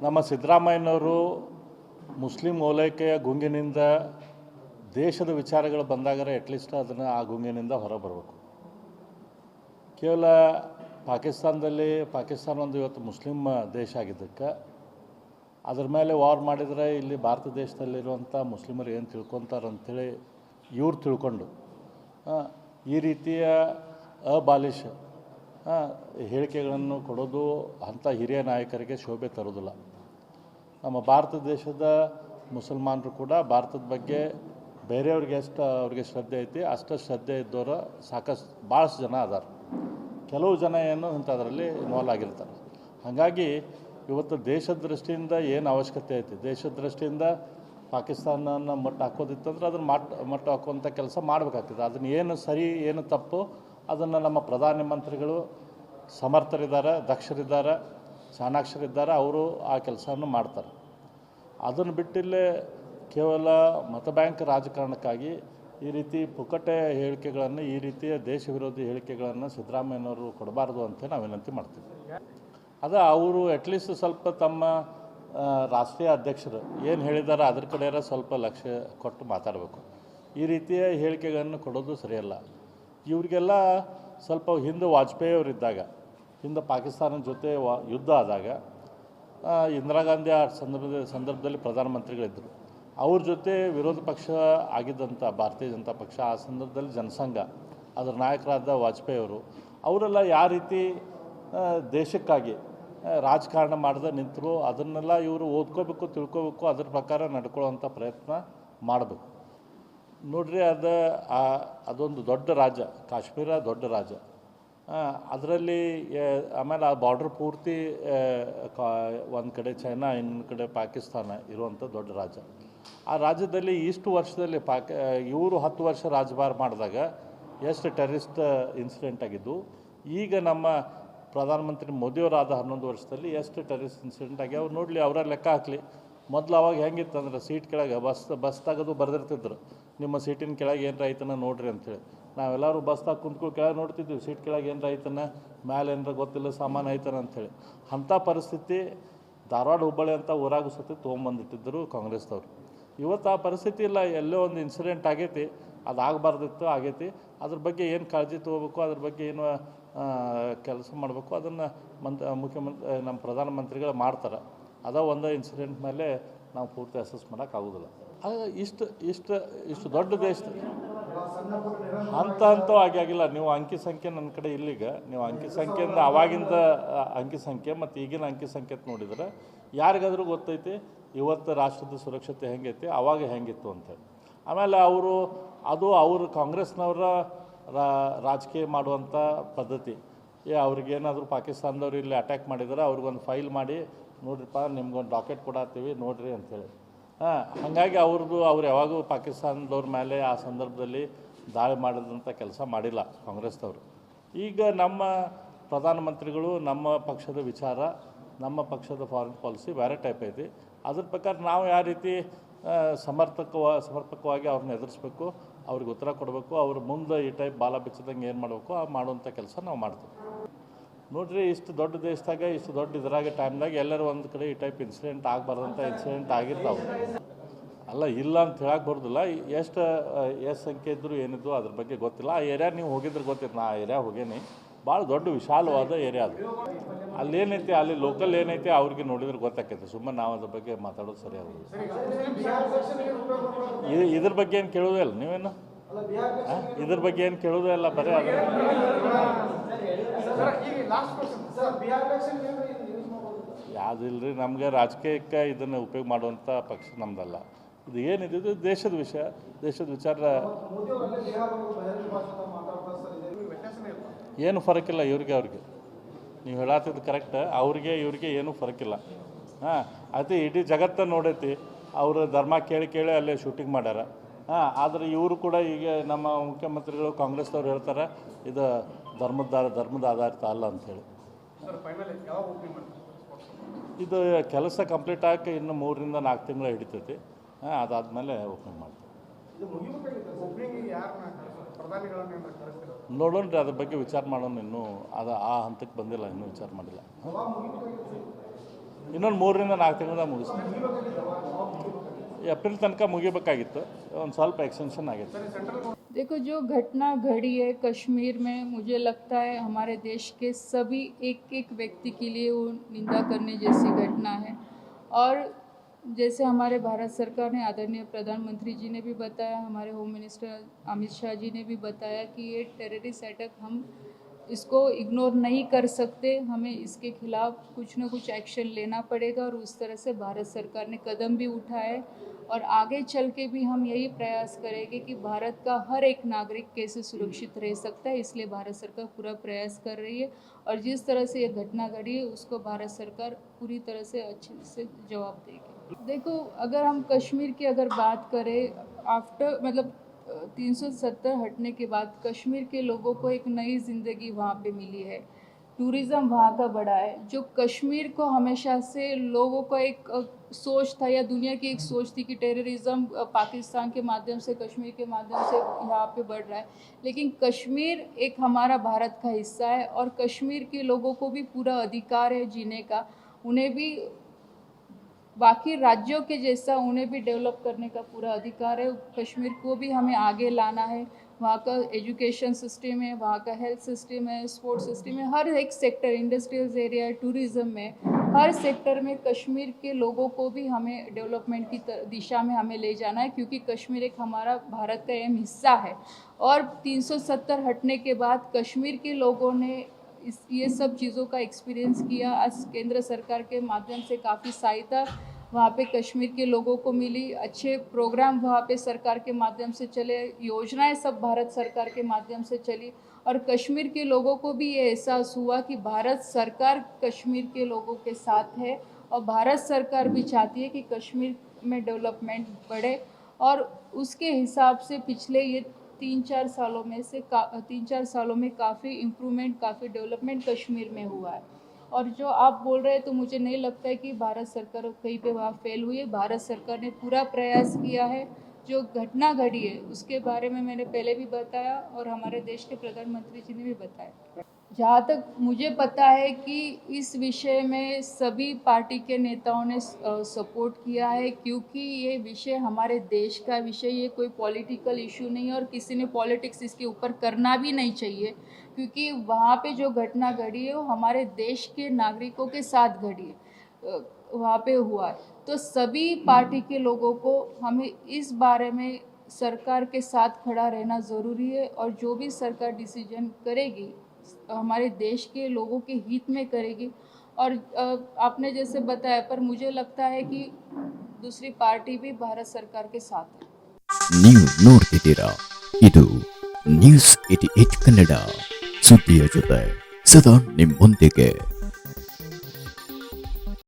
ನಮ್ಮ ಸಿದ್ದರಾಮಯ್ಯನವರು ಮುಸ್ಲಿಂ ಓಲೈಕೆಯ ಗುಂಗಿನಿಂದ ದೇಶದ ವಿಚಾರಗಳು ಬಂದಾಗರೆ ಅಟ್ಲೀಸ್ಟ್ ಅದನ್ನು ಆ ಗುಂಗಿನಿಂದ ಹೊರಬರಬೇಕು. ಕೇವಲ ಪಾಕಿಸ್ತಾನದಲ್ಲಿ ಪಾಕಿಸ್ತಾನ ಒಂದು ಇವತ್ತು ಮುಸ್ಲಿಂ ದೇಶ ಆಗಿದ್ದಕ್ಕೆ ಅದ್ರ ಮೇಲೆ ವಾರ್ ಮಾಡಿದರೆ ಇಲ್ಲಿ ಭಾರತ ದೇಶದಲ್ಲಿರುವಂಥ ಮುಸ್ಲಿಮರು ಏನು ತಿಳ್ಕೊತಾರೆ ಅಂಥೇಳಿ ಇವ್ರು ತಿಳ್ಕೊಂಡು ಈ ರೀತಿಯ ಅಬಾಲಿಶ ಆ, ಹೇಳಿಕೆಗಳನ್ನು ಕೊಡೋದು ಅಂಥ ಹಿರಿಯ ನಾಯಕರಿಗೆ ಶೋಭೆ ತರೋದಿಲ್ಲ ನಮ್ಮ ಭಾರತ ದೇಶದ ಮುಸಲ್ಮಾನರು ಕೂಡ ಭಾರತದ ಬಗ್ಗೆ ಬೇರೆಯವ್ರಿಗೆ ಎಷ್ಟು ಅವ್ರಿಗೆ ಶ್ರದ್ಧೆ ಐತಿ, ಅಷ್ಟು ಶ್ರದ್ಧೆ ಇದ್ದವರು ಸಾಕಷ್ಟು ಭಾಳಷ್ಟು ಜನ ಅದಾರ. ಕೆಲವು ಜನ ಏನು ಇಂಥದ್ರಲ್ಲಿ ಇನ್ವಾಲ್ವ್ ಆಗಿರ್ತಾರೆ. ಹಾಗಾಗಿ ಇವತ್ತು ದೇಶದ ದೃಷ್ಟಿಯಿಂದ ಏನು ಅವಶ್ಯಕತೆ ಐತಿ? ದೇಶದ ದೃಷ್ಟಿಯಿಂದ ಪಾಕಿಸ್ತಾನನ ಮಟ್ಟ ಹಾಕೋದಿತ್ತಂದ್ರೆ ಅದನ್ನು ಮಟ್ಟ ಮಟ್ಟ ಹಾಕುವಂಥ ಕೆಲಸ ಮಾಡಬೇಕಾಗ್ತದೆ. ಅದನ್ನು ಏನು ಸರಿ, ಏನು ತಪ್ಪು ಅದನ್ನು ನಮ್ಮ ಪ್ರಧಾನ ಮಂತ್ರಿಗಳು ಸಮರ್ಥರಿದ್ದಾರೆ, ದಕ್ಷರಿದ್ದಾರೆ, ಚಾಣಾಕ್ಷರಿದ್ದಾರೆ, ಅವರು ಆ ಕೆಲಸವನ್ನು ಮಾಡ್ತಾರೆ. ಅದನ್ನು ಬಿಟ್ಟಿಲ್ಲೇ ಕೇವಲ ಮತ ಬ್ಯಾಂಕ್ ರಾಜಕಾರಣಕ್ಕಾಗಿ ಈ ರೀತಿ ಪುಕಟೆ ಹೇಳಿಕೆಗಳನ್ನು, ಈ ರೀತಿಯ ದೇಶ ವಿರೋಧಿ ಹೇಳಿಕೆಗಳನ್ನು ಸಿದ್ದರಾಮಯ್ಯನವರು ಕೊಡಬಾರ್ದು ಅಂತ ನಾವು ವಿನಂತಿ ಮಾಡ್ತೀವಿ. ಅದು ಅವರು ಅಟ್ಲೀಸ್ಟ್ ಸ್ವಲ್ಪ ತಮ್ಮ ರಾಷ್ಟ್ರೀಯ ಅಧ್ಯಕ್ಷರು ಏನು ಹೇಳಿದ್ದಾರೆ ಅದ್ರ ಕಡೆಯರ ಸ್ವಲ್ಪ ಲಕ್ಷ್ಯ ಕೊಟ್ಟು ಮಾತಾಡಬೇಕು. ಈ ರೀತಿಯ ಹೇಳಿಕೆಗಳನ್ನು ಕೊಡೋದು ಸರಿಯಲ್ಲ. ಇವರಿಗೆಲ್ಲ ಸ್ವಲ್ಪ ಹಿಂದೆ ವಾಜಪೇಯಿ ಅವರಿದ್ದಾಗ ಹಿಂದೆ ಪಾಕಿಸ್ತಾನದ ಜೊತೆ ವಾ, ಯುದ್ಧ ಆದಾಗ ಇಂದಿರಾ ಗಾಂಧಿ ಆ ಸಂದರ್ಭದ, ಸಂದರ್ಭದಲ್ಲಿ ಪ್ರಧಾನಮಂತ್ರಿಗಳಿದ್ದರು. ಅವ್ರ ಜೊತೆ ವಿರೋಧ ಪಕ್ಷ ಆಗಿದ್ದಂಥ ಭಾರತೀಯ ಜನತಾ ಪಕ್ಷ, ಆ ಸಂದರ್ಭದಲ್ಲಿ ಜನಸಂಘ, ಅದರ ನಾಯಕರಾದ ವಾಜಪೇಯಿ ಅವರು ಅವರೆಲ್ಲ ಯಾವ ರೀತಿ ದೇಶಕ್ಕಾಗಿ ರಾಜಕಾರಣ ಮಾಡದೆ ನಿಂತರು, ಅದನ್ನೆಲ್ಲ ಇವರು ಓದ್ಕೋಬೇಕು, ತಿಳ್ಕೋಬೇಕು, ಅದ್ರ ಪ್ರಕಾರ ನಡ್ಕೊಳ್ಳೋವಂಥ ಪ್ರಯತ್ನ ಮಾಡಬೇಕು. ನೋಡ್ರಿ ಅದು ಆ- ಅದೊಂದು ದೊಡ್ಡ ರಾಜ್ಯ ಕಾಶ್ಮೀರ ದೊಡ್ಡ ರಾಜ್ಯ ಅದರಲ್ಲಿ ಆಮೇಲೆ ಆ ಬಾರ್ಡ್ರ್ ಪೂರ್ತಿ ಒಂದು ಕಡೆ ಚೈನಾ, ಇನ್ನೊಂದು ಕಡೆ ಪಾಕಿಸ್ತಾನ ಇರುವಂಥ ದೊಡ್ಡ ರಾಜ್ಯ ಆ ರಾಜ್ಯದಲ್ಲಿ ಇಷ್ಟು ವರ್ಷದಲ್ಲಿ ಪಾಕ ಇವರು ಹತ್ತು ವರ್ಷ ರಾಜಭಾರ ಮಾಡಿದಾಗ ಎಷ್ಟು ಟೆರರಿಸ್ಟ್ ಇನ್ಸಿಡೆಂಟ್ ಆಗಿದ್ದು, ಈಗ ನಮ್ಮ ಪ್ರಧಾನಮಂತ್ರಿ ಮೋದಿಯವರಾದ ಹನ್ನೊಂದು ವರ್ಷದಲ್ಲಿ ಎಷ್ಟು ಟೆರರಿಸ್ಟ್ ಇನ್ಸಿಡೆಂಟ್ ಆಗ್ಯಾವ ನೋಡಲಿ, ಅವರ ಲೆಕ್ಕ ಹಾಕಲಿ. ಮೊದಲು ಅವಾಗ ಹೆಂಗಿತ್ತು ಅಂದ್ರೆ ಸೀಟ್ ಕೆಳಗೆ ಬಸ್ ಬಸ್ ತಗದು ಬರೆದಿರ್ತಿದ್ರು. ನಿಮ್ಮ ಸೀಟಿನ ಕೆಳಗೆ ಏನರ ಐತನ ನೋಡ್ರಿ ಅಂತೇಳಿ ನಾವೆಲ್ಲರೂ ಬಸ್ದಾಗ ಕುಂತ್ಕೊಂಡು ಕೆಳಗೆ ನೋಡ್ತಿದ್ವಿ, ಸೀಟ್ ಕೆಳಗೆ ಏನರ ಐತನ, ಮ್ಯಾಲೆ ಏನರ ಗೊತ್ತಿಲ್ಲ, ಸಾಮಾನು ಐತನ ಅಂಥೇಳಿ ಅಂಥ ಪರಿಸ್ಥಿತಿ ಧಾರವಾಡ ಹುಬ್ಬಳ್ಳಿ ಅಂತ ಊರಾಗ ಸತಿ ತೊಗೊಂಬಂದಿಟ್ಟಿದ್ದರು ಕಾಂಗ್ರೆಸ್ದವ್ರು. ಇವತ್ತು ಆ ಪರಿಸ್ಥಿತಿ ಇಲ್ಲ, ಎಲ್ಲೋ ಒಂದು ಇನ್ಸಿಡೆಂಟ್ ಆಗೈತಿ, ಅದು ಆಗಬಾರ್ದಿತ್ತು, ಆಗೈತಿ. ಅದ್ರ ಬಗ್ಗೆ ಏನು ಕಾಳಜಿ ತೊಗೋಬೇಕು, ಅದ್ರ ಬಗ್ಗೆ ಏನು ಕೆಲಸ ಮಾಡಬೇಕು, ಅದನ್ನು ಮಂತ್, ಮುಖ್ಯಮಂತ್ರಿ, ನಮ್ಮ ಪ್ರಧಾನಮಂತ್ರಿಗಳು ಮಾಡ್ತಾರೆ. ಅದ ಒಂದು ಇನ್ಸಿಡೆಂಟ್ ಮೇಲೆ ನಾವು ಪೂರ್ತಿ ಅಸೆಸ್ ಮಾಡೋಕ್ಕಾಗೋದಿಲ್ಲ ಇಷ್ಟು ಇಷ್ಟು ಇಷ್ಟು ದೊಡ್ಡ ದೇಶದ ಹಂತ ಹಂತವಾಗಿ ಆಗಿಲ್ಲ. ನೀವು ಅಂಕಿ ಸಂಖ್ಯೆ ನನ್ನ ಕಡೆ ಇಲ್ಲಿಗ. ನೀವು ಅಂಕಿ ಸಂಖ್ಯೆಯಿಂದ ಅವಾಗಿಂದ ಅಂಕಿ ಸಂಖ್ಯೆ ಮತ್ತು ಈಗಿನ ಅಂಕಿ ಸಂಖ್ಯೆ ನೋಡಿದ್ರೆ ಯಾರಿಗಾದ್ರೂ ಗೊತ್ತೈತಿ, ಇವತ್ತು ರಾಷ್ಟ್ರದ ಸುರಕ್ಷತೆ ಹೆಂಗೈತಿ, ಅವಾಗ ಹೆಂಗಿತ್ತು ಅಂತ. ಆಮೇಲೆ ಅವರು, ಅದು ಅವರು ಕಾಂಗ್ರೆಸ್ನವರ ರಾಜಕೀಯ ಮಾಡುವಂಥ ಪದ್ಧತಿ. ಏ, ಅವ್ರಿಗೇನಾದರೂ ಪಾಕಿಸ್ತಾನದವ್ರು ಇಲ್ಲಿ ಅಟ್ಯಾಕ್ ಮಾಡಿದರೆ, ಅವ್ರಿಗೊಂದು ಫೈಲ್ ಮಾಡಿ ನೋಡ್ರಿಪ್ಪ, ನಿಮ್ಗೊಂದು ಡಾಕೆಟ್ ಕೊಡತ್ತೀವಿ, ನೋಡ್ರಿ ಅಂಥೇಳಿ ಹಾಂ, ಹಾಗಾಗಿ ಅವ್ರದ್ದು ಅವ್ರು ಯಾವಾಗೂ ಪಾಕಿಸ್ತಾನದವ್ರ ಮೇಲೆ ಆ ಸಂದರ್ಭದಲ್ಲಿ ದಾಳಿ ಮಾಡಿದಂಥ ಕೆಲಸ ಮಾಡಿಲ್ಲ ಕಾಂಗ್ರೆಸ್ನವರು ಈಗ ನಮ್ಮ ಪ್ರಧಾನಮಂತ್ರಿಗಳು, ನಮ್ಮ ಪಕ್ಷದ ವಿಚಾರ, ನಮ್ಮ ಪಕ್ಷದ ಫಾರಿನ್ ಪಾಲಿಸಿ ಬೇರೆ ಟೈಪ್ ಐತಿ. ಅದ್ರ ಪ್ರಕಾರ ನಾವು ಯಾವ ರೀತಿ ಸಮರ್ಥಕವ, ಸಮರ್ಪಕವಾಗಿ ಅವ್ರನ್ನ ಎದುರಿಸ್ಬೇಕು, ಅವ್ರಿಗೆ ಉತ್ತರ ಕೊಡಬೇಕು, ಅವ್ರ ಮುಂದೆ ಈ ಟೈಪ್ ಬಾಲ ಬಿಚ್ಚದಂಗೆ ಏನು ಮಾಡಬೇಕು, ಆ ಮಾಡುವಂಥ ಕೆಲಸ ನಾವು ಮಾಡ್ತೀವಿ. ನೋಡ್ರಿ ಇಷ್ಟು ದೊಡ್ಡ ದೇಶದಾಗ, ಇಷ್ಟು ದೊಡ್ಡ ಇದ್ರಾಗ ಟೈಮ್ದಾಗ ಎಲ್ಲರೂ ಒಂದು ಕಡೆ ಈ ಟೈಪ್ ಇನ್ಸಿಡೆಂಟ್ ಆಗಬಾರ್ದಂಥ ಇನ್ಸಿಡೆಂಟ್ ಆಗಿರ್ತಾವೆ. ಅಲ್ಲ, ಇಲ್ಲ ಅಂತ ಹೇಳಕ್ಕೆ ಬರೋದಿಲ್ಲ. ಎಷ್ಟು ಎಷ್ಟು ಸಂಖ್ಯೆ ಇದ್ದರೂ ಏನಿದ್ರು ಅದ್ರ ಬಗ್ಗೆ ಗೊತ್ತಿಲ್ಲ. ಆ ಏರಿಯಾ ನೀವು ಹೋಗಿದ್ರೆ ಗೊತ್ತಿತ್ತು. ನಾ ಆ ಏರಿಯಾ ಹೋಗೇನಿ. ಭಾಳ ದೊಡ್ಡ ವಿಶಾಲವಾದ ಏರಿಯಾ ಅದು. ಅಲ್ಲಿ ಏನೈತಿ, ಅಲ್ಲಿ ಲೋಕಲ್ ಏನೈತಿ ಅವ್ರಿಗೆ ನೋಡಿದ್ರೆ ಗೊತ್ತಾಕೈತೆ. ಸುಮ್ಮನೆ ನಾವು ಅದ್ರ ಬಗ್ಗೆ ಮಾತಾಡೋದು ಸರಿ ಆಗೋದು ಇ- ಇದ್ರ ಬಗ್ಗೆ ಏನು ಕೇಳೋದೇ ಇಲ್ಲ ನೀವೇನು? ಇದ್ರ ಬಗ್ಗೆ ಏನು ಕೇಳೋದೇ ಇಲ್ಲ ಬರೀ ಅದ್ರ ಯಾವುದಿಲ್ಲ ರೀ ನಮ್ಗೆ ರಾಜಕೀಯಕ್ಕೆ ಇದನ್ನು ಉಪಯೋಗ ಮಾಡುವಂಥ ಪಕ್ಷ ನಮ್ದಲ್ಲ. ಇದು ಏನಿದೆ? ಇದು ದೇಶದ ವಿಷಯ ದೇಶದ ವಿಚಾರ. ಏನು ಫರಕಿಲ್ಲ ಇವ್ರಿಗೆ ಅವ್ರಿಗೆ. ನೀವು ಹೇಳತ್ತಿದ್ದು ಕರೆಕ್ಟ್ ಅವ್ರಿಗೆ ಇವ್ರಿಗೆ ಏನೂ ಫರಕಿಲ್ಲ. ಹಾಂ ಅದೇ ಇಡೀ ಜಗತ್ತ ನೋಡೈತಿ. ಅವರು ಧರ್ಮ ಕೇಳಿ ಕೇಳಿ ಅಲ್ಲೇ ಶೂಟಿಂಗ್ ಮಾಡ್ಯಾರ. ಹಾಂ ಆದರೆ ಇವರು ಕೂಡ ಈಗ ನಮ್ಮ ಮುಖ್ಯಮಂತ್ರಿಗಳು ಕಾಂಗ್ರೆಸ್ನವ್ರು ಹೇಳ್ತಾರೆ ಇದು ಧರ್ಮದ ಧರ್ಮದ ಆಧಾರಿತ ಅಲ್ಲ ಅಂಥೇಳಿ ಇದು ಕೆಲಸ ಕಂಪ್ಲೀಟ್ ಆಗಕ್ಕೆ ಇನ್ನು ಮೂರರಿಂದ ನಾಲ್ಕು ತಿಂಗಳು ಹಿಡಿತೈತಿ. ಹಾಂ ಅದಾದಮೇಲೆ ಓಪನ್ ಮಾಡ್ತೀವಿ. ನೋಡೋಣ ರೀ ಅದ್ರ ಬಗ್ಗೆ ವಿಚಾರ ಮಾಡೋಣ. ಇನ್ನೂ ಅದು ಆ ಹಂತಕ್ಕೆ ಬಂದಿಲ್ಲ ಇನ್ನೂ ವಿಚಾರ ಮಾಡಿಲ್ಲ. ಇನ್ನೊಂದು ಮೂರರಿಂದ ನಾಲ್ಕು ತಿಂಗಳ ಮುಗಿಸ್ತೀವಿ. ಏಪ್ರಿಲ್ ತನಕ ಮುಗಿಬೇಕಾಗಿತ್ತು ಒಂದು ಸ್ವಲ್ಪ ಎಕ್ಸ್ಟೆನ್ಷನ್ ಆಗೈತೆ देखो जो घटना घड़ी है कश्मीर में मुझे लगता है हमारे देश के सभी एक एक व्यक्ति के लिए वो निंदा करने जैसी घटना है और जैसे हमारे भारत सरकार ने आदरणीय प्रधानमंत्री जी ने भी बताया हमारे होम मिनिस्टर अमित शाह जी ने भी बताया कि ये टेररिस्ट अटैक हम इसको इग्नोर नहीं कर सकते। हमें इसके खिलाफ कुछ ना कुछ एक्शन लेना पड़ेगा और उस तरह से भारत सरकार ने कदम भी उठाए और आगे चल के भी हम यही प्रयास करेंगे कि भारत का हर एक नागरिक कैसे सुरक्षित रह सकता है, इसलिए भारत सरकार पूरा प्रयास कर रही है और जिस तरह से ये घटना घटी है, उसको भारत सरकार पूरी तरह से अच्छे से जवाब देगी। देखो, अगर हम कश्मीर की अगर बात करें आफ्टर मतलब तीन सौ सत्तर हटने के बाद कश्मीर के लोगों को एक नई ज़िंदगी वहाँ पे मिली है। टूरिज़्म वहाँ का बढ़ा है, जो कश्मीर को हमेशा से लोगों का एक सोच था या दुनिया की एक सोच थी कि टेररिज्म पाकिस्तान के माध्यम से, कश्मीर के माध्यम से यहाँ पे बढ़ रहा है। लेकिन कश्मीर एक हमारा भारत का हिस्सा है और कश्मीर के लोगों को भी पूरा अधिकार है जीने का। उन्हें भी बाकी राज्यों के जैसा उन्हें भी डेवलप करने का पूरा अधिकार है। कश्मीर को भी हमें आगे लाना है। वहाँ का एजुकेशन सिस्टम है, वहाँ का हेल्थ सिस्टम है स्पोर्ट्स सिस्टम है, हर एक सेक्टर इंडस्ट्रियल एरिया टूरिज़्म में, हर सेक्टर में कश्मीर के लोगों को भी हमें डेवलपमेंट की दिशा में हमें ले जाना है, क्योंकि कश्मीर एक हमारा भारत का अहम हिस्सा है। और 370 हटने के बाद कश्मीर के लोगों ने इस, ये सब चीज़ों का एक्सपीरियंस किया। आज केंद्र सरकार के माध्यम से काफ़ी सहायता वहाँ पे कश्मीर के लोगों को मिली। अच्छे प्रोग्राम वहाँ पे सरकार के माध्यम से चले। योजनाएँ सब भारत सरकार के माध्यम से चली। और कश्मीर के लोगों को भी ये एहसास हुआ कि भारत सरकार कश्मीर के लोगों के साथ है और भारत सरकार भी चाहती है कि कश्मीर में डेवलपमेंट बढ़े। और उसके हिसाब से पिछले ये तीन चार सालों में से तीन चार सालों में काफ़ी इम्प्रूवमेंट काफ़ी डेवलपमेंट कश्मीर में हुआ है। और जो आप बोल रहे हैं तो मुझे नहीं लगता है कि भारत सरकार कहीं पे वहाँ फेल हुई है। भारत सरकार ने पूरा प्रयास किया है, जो घटना घटी है, उसके बारे में मैंने पहले भी बताया और हमारे देश के प्रधानमंत्री जी ने भी बताया। जहाँ तक मुझे पता है कि इस विषय में सभी पार्टी के नेताओं ने सपोर्ट किया है, क्योंकि ये विषय हमारे देश का विषय, ये कोई पॉलिटिकल इशू नहीं है और किसी ने पॉलिटिक्स इसके ऊपर करना भी नहीं चाहिए, क्योंकि वहाँ पे जो घटना घड़ी है, वो हमारे देश के नागरिकों के साथ घड़ी है वहाँ पे हुआ है। तो सभी पार्टी के लोगों को हमें इस बारे में सरकार के साथ खड़ा रहना ज़रूरी है और जो भी सरकार डिसीज़न करेगी हमारे देश के लोगों के हित में करेगी और अ, आपने जैसे बताया पर मुझे लगता है कि दूसरी पार्टी भी भारत सरकार के साथ है ನೀವು ನೋಡ್ತಿದ್ದೀರಾ ಇದು ನ್ಯೂಸ್ ಏಟಿ ಏಟ್ ಕನ್ನಡ ಸುದ್ದಿಯ ಜೊತೆ ಸದಾ ನಿಮ್ಮೊಂದಿಗೆ